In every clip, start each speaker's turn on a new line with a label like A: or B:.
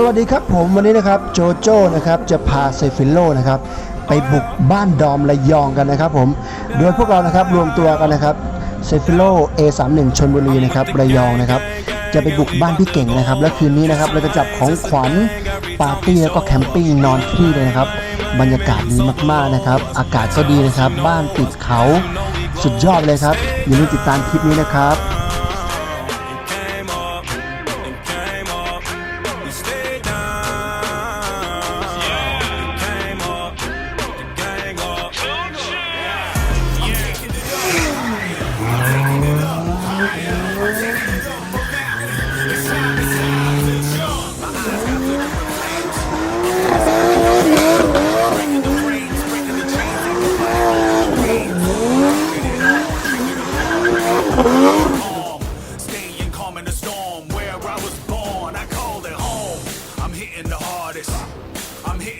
A: สวัสดีครับผมวันนี้นะครับโจโจ้นะครับจะพาเซฟิโลนะครับไปบุกบ้านดอมระยองกันนะครับผมโดยพวกเรานะครับรวมตัวกันนะครับเซฟิโล A31 ชนบุรีนะครับระยองนะครับจะไปบุกบ้านพี่เก่งนะครับ และคืนนี้นะครับเราจะจับของขวัญปาร์ตี้แล้วก็แคมปิ้งนอนที่นี่เลยนะครับ บรรยากาศดีมากๆนะครับ อากาศก็ดีนะครับ บ้านติดเขา สุดยอดเลยครับอย่าลืมติดตามคลิปนี้นะครับ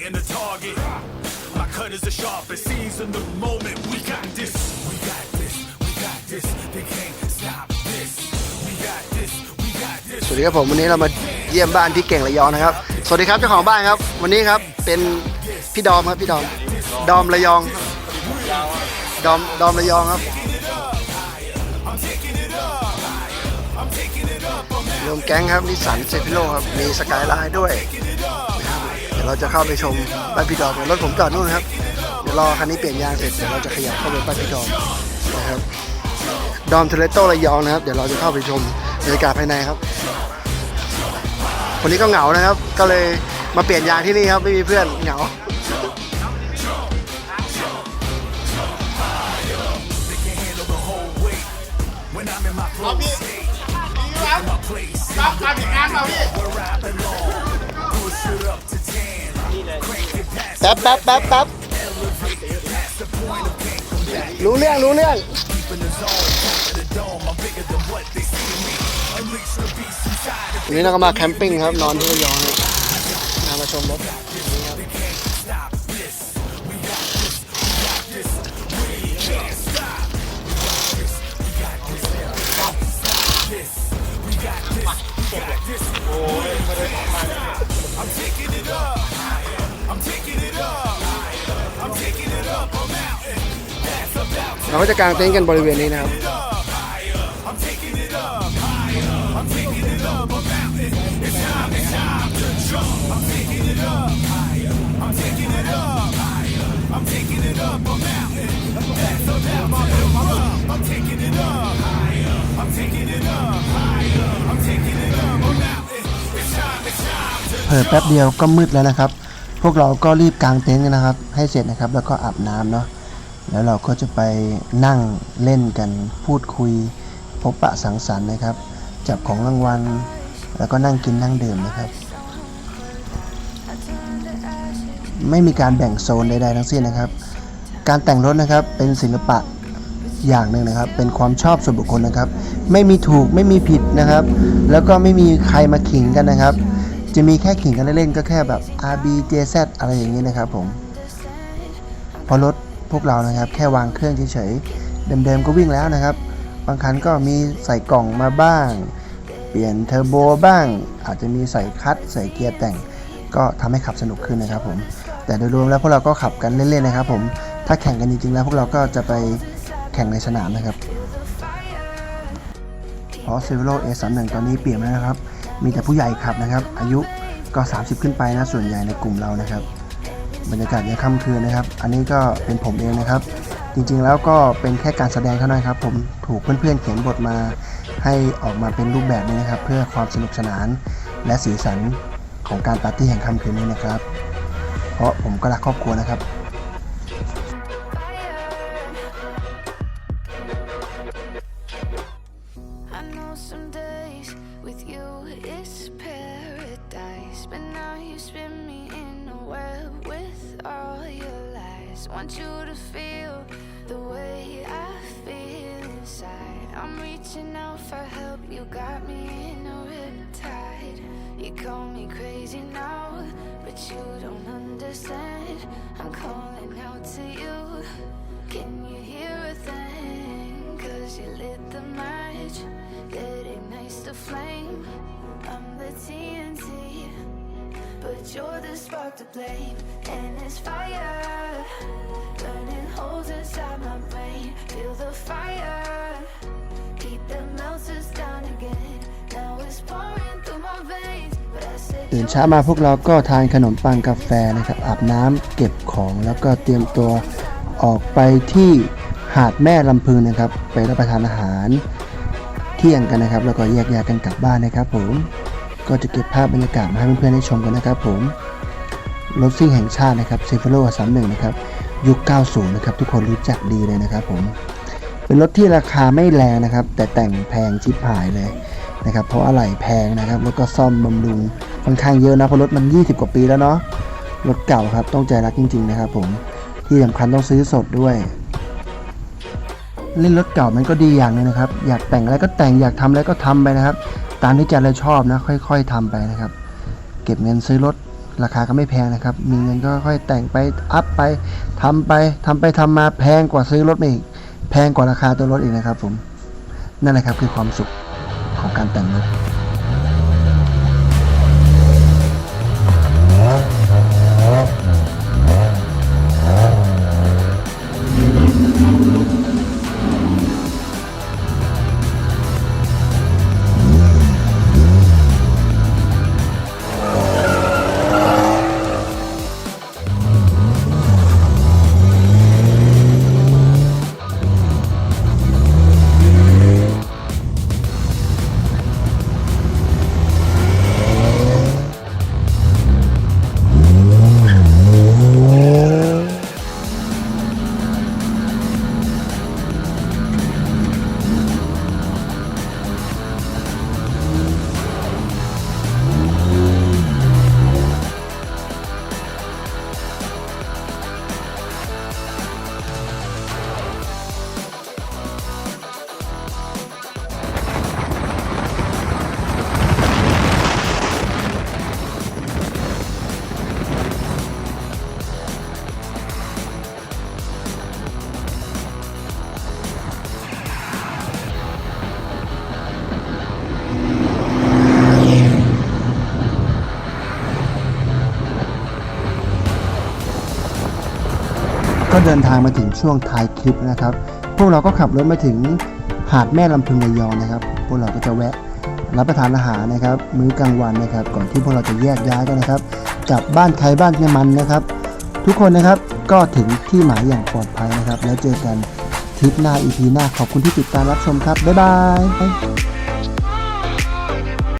B: hitting the target. My cut is the sharpest. Season the moment. We got this. We got this. We got this. They can't stop this. We got this. We got this.
A: สวัสดีครับผมวันนี้เรามาเยี่ยมบ้านพี่เก่งระยองนะครับ สวัสดีครับเจ้าของบ้านครับ วันนี้ครับเป็นพี่ดอมครับพี่ดอม ดอมระยอง ดอมดอมระยองครับรวมแก๊งครับนิสสันเซฟิโลครับมีสกายไลน์ด้วยนะครับ เราจะเข้าไปชมบ้านพี่ดอมรถผมจอดนู่นครับเดี๋ยวรอคันนี้เปลี่ยนยางเสร็จเดี๋ยวเราจะขยับเข้าไปบ้านพี่ดอมนะครับดอมเทเลโตระยองนะครับ เดี๋ยวเราจะเข้าไปชมบรรยากาศภายในครับคนนี้ก็เหงานะครับ ก็เลยมาเปลี่ยนยางที่นี่ครับไม่มีเพื่อนเหงา
B: When I'm in my flow state. In my place.
C: รับการผิดงานเปล่าพี่
A: ป๊บแป๊บแป๊บแป๊บรู้เรื่องรู้เรื่อง วันนี้เราก็มาแคมปิ้งครับ นอนที่ระยองนะมาชมรถ เราก็จะกางเต็นท์กันบริเวณนี้นะครับเผิ่แป๊บเดียวก็มืดแล้วนะครับ พวกเราก็รีบกางเต็นท์กันนะครับ ให้เสร็จนะครับ แล้วก็อาบน้ำเนาะ แล้วเราก็จะไปนั่งเล่นกันพูดคุย พบปะสังสรรค์นะครับ จับของรางวัล แล้วก็นั่งกินนั่งดื่มนะครับ ไม่มีการแบ่งโซนใดๆทั้งสิ้นนะครับ การแต่งรถนะครับเป็นศิลปะอย่างหนึ่งนะครับ เป็นความชอบส่วนบุคคลนะครับ ไม่มีถูกไม่มีผิดนะครับ แล้วก็ไม่มีใครมาขิงกันนะครับ จะมีแค่ขิงกันเล่นๆก็แค่แบบ RB JZ อะไรอย่างนี้นะครับผมเพอรถ พวกเรานะครับ แค่วางเครื่องเฉยๆเดิมๆก็วิ่งแล้วนะครับ บางคันก็มีใส่กล่องมาบ้าง เปลี่ยนเทอร์โบบ้าง อาจจะมีใส่คัตใส่เกียร์แต่ง ก็ทำให้ขับสนุกขึ้นนะครับผมแต่โดยรวมแล้วพวกเราก็ขับกันเล่นๆนะครับ ผมถ้าแข่งกันจริงๆแล้วพวกเราก็จะไปแข่งในสนามนะครับเพราะ c i v i l A31 ตอนนี้เปลี่ยนแล้วนะครับ มีแต่ผู้ใหญ่ขับนะครับ อายุก็ 30 ขึ้นไปนะส่วนใหญ่ในกลุ่มเรานะครับ บรรยากาศยามค่ำคืนนะครับ อันนี้ก็เป็นผมเองนะครับ จริงๆแล้วก็เป็นแค่การแสดงเท่านั้นครับ ผมถูกเพื่อนๆเขียนบทมา ให้ออกมาเป็นรูปแบบนี้นะครับ เพื่อความสนุกสนานและสีสันของการปาร์ตี้แห่งค่ำคืนนี้นะครับ เพราะผมก็รักครอบครัวนะครับ
D: I lies. Want you to feel the way I feel inside. I'm reaching out for help, you got me in a riptide. You call me crazy now, but you don't understand. I'm calling out to you. Can you hear a thing? Cause you lit the match that ignites the flame. I'm the TNT but you're the spark to blame. And it's fire, burning holes inside my brain. Feel the fire, heat that melts us down again. Now it's pouring through my veins, but I said
A: ตื่น
D: you're
A: เช้ามาพวกเราก็ทานขนมปังกาแฟนะครับอาบน้ำเก็บของแล้วก็เตรียมตัวออกไปที่หาดแม่ลำพึงนะครับ ไปรับประทานอาหารเที่ยงกันนะครับ แล้วก็แยกย้ายกันกลับบ้านนะครับผม ก็จะเก็บภาพบรรยากาศมาให้เพื่อนๆได้ชมกันนะครับผมรถซิ่งแห่งชาตินะครับเซฟโร่สามหนึ่งนะครับยุค 90 นะครับ ทุกคนรู้จักดีเลยนะครับผมเป็นรถที่ราคาไม่แรงนะครับ แต่แต่งแพงชิบหายเลยนะครับ เพราะอะไหล่แพงนะครับแล้วก็ซ่อมบำรุงค่อนข้างเยอะนะเพราะรถมัน 20 กว่าปีแล้วเนาะรถเก่าครับต้องใจรักจริง ๆ นะครับผมที่สำคัญต้องซื้อสดด้วย เล่นรถเก่ามันก็ดีอย่างนึงนะครับ อยากแต่งอะไรก็แต่งอยากทำอะไรก็ทำไปนะครับ ตามที่ใจเราชอบนะ ค่อย ๆทำไปนะครับ เก็บเงินซื้อรถราคาก็ไม่แพงนะครับ มีเงินก็ค่อยๆแต่งไปอัพไปทำไปทำไปทำมาแพงกว่าซื้อรถอีก แพงกว่าราคาตัวรถอีกนะครับผม นั่นแหละครับคือความสุขของการแต่งรถ ก็เดินทางมาถึงช่วงท้ายคลิปนะครับ พวกเราก็ขับรถมาถึงหาดแม่ลำพึงระยองนะครับ พวกเราก็จะแวะรับประทานอาหารนะครับ มื้อกลางวันนะครับ ก่อนที่พวกเราจะแยกย้ายกันนะครับกลับบ้านใครบ้านมันนะครับ ทุกคนนะครับก็ถึงที่หมายอย่างปลอดภัยนะครับ แล้วเจอกันทริปหน้า EP หน้าขอบคุณที่ติดตามรับชมครับบ๊ายบาย